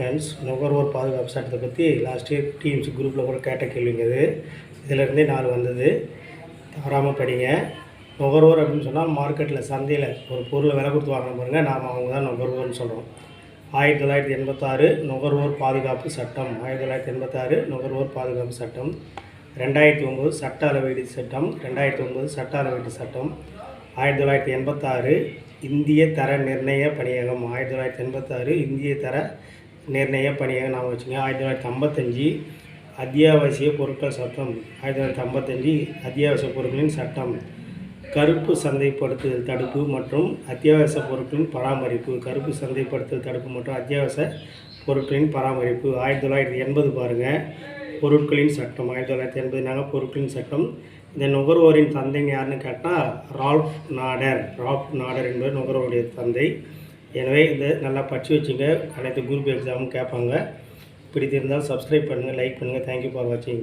Friends நுகர்வோர் பாதுகாப்பு சட்டத்தை பற்றி லாஸ்ட் இயர் டிஎம்சி குரூப்பில் கூட கேட்ட கேள்விங்க இது இதிலேருந்தே நாலு வந்தது. தவறாமல் படிங்க. நுகர்வோர் அப்படின்னு சொன்னால் மார்க்கெட்டில் சந்தையில் ஒரு பொருளை விலை கொடுத்து வாங்க பாருங்க. நாம் அவங்க தான் நுகர்வோர்னு சொல்கிறோம் ஆயிரத்தி தொள்ளாயிரத்தி எண்பத்தாறு நுகர்வோர் பாதுகாப்பு சட்டம். ஆயிரத்தி தொள்ளாயிரத்தி எண்பத்தாறு நுகர்வோர் பாதுகாப்பு சட்டம். ரெண்டாயிரத்தி ஒம்பது சட்ட அளவீடு சட்டம். ரெண்டாயிரத்தி ஒம்பது சட்ட அளவீடு சட்டம். ஆயிரத்தி தொள்ளாயிரத்தி எண்பத்தாறு இந்திய தர நிர்ணய பணியகம். ஆயிரத்தி தொள்ளாயிரத்தி எண்பத்தாறு இந்திய தர நிர்ணய பணியாக நான் வச்சுங்க ஆயிரத்தி தொள்ளாயிரத்தி ஐம்பத்தஞ்சு அத்தியாவசிய பொருட்கள் சட்டம். ஆயிரத்தி தொள்ளாயிரத்தி ஐம்பத்தஞ்சு அத்தியாவசிய பொருட்களின் சட்டம். கருப்பு சந்தைப்படுத்துதல் தடுப்பு மற்றும் அத்தியாவசிய பொருட்களின் பராமரிப்பு. கருப்பு சந்தைப்படுத்துதல் தடுப்பு மற்றும் அத்தியாவசிய பொருட்களின் பராமரிப்பு. ஆயிரத்தி தொள்ளாயிரத்தி எண்பது பாருங்கள் பொருட்களின் சட்டம். ஆயிரத்தி தொள்ளாயிரத்தி எண்பதுனாங்க பொருட்களின் சட்டம். இந்த நுகர்வோரின் தந்தைன்னு யாருன்னு கேட்டால் ரால்ஃப் நாடர். ரால்ஃப் நாடர் என்பது நுகர்வோருடைய தந்தை. எனவே இந்த நல்லா படித்து வச்சுங்க. அனைத்து குரூப் எக்ஸாமும் கேட்பாங்க. பிடித்திருந்தால் சப்ஸ்கிரைப் பண்ணுங்கள் லைக் பண்ணுங்கள் தேங்க்யூ ஃபார் வாட்சிங்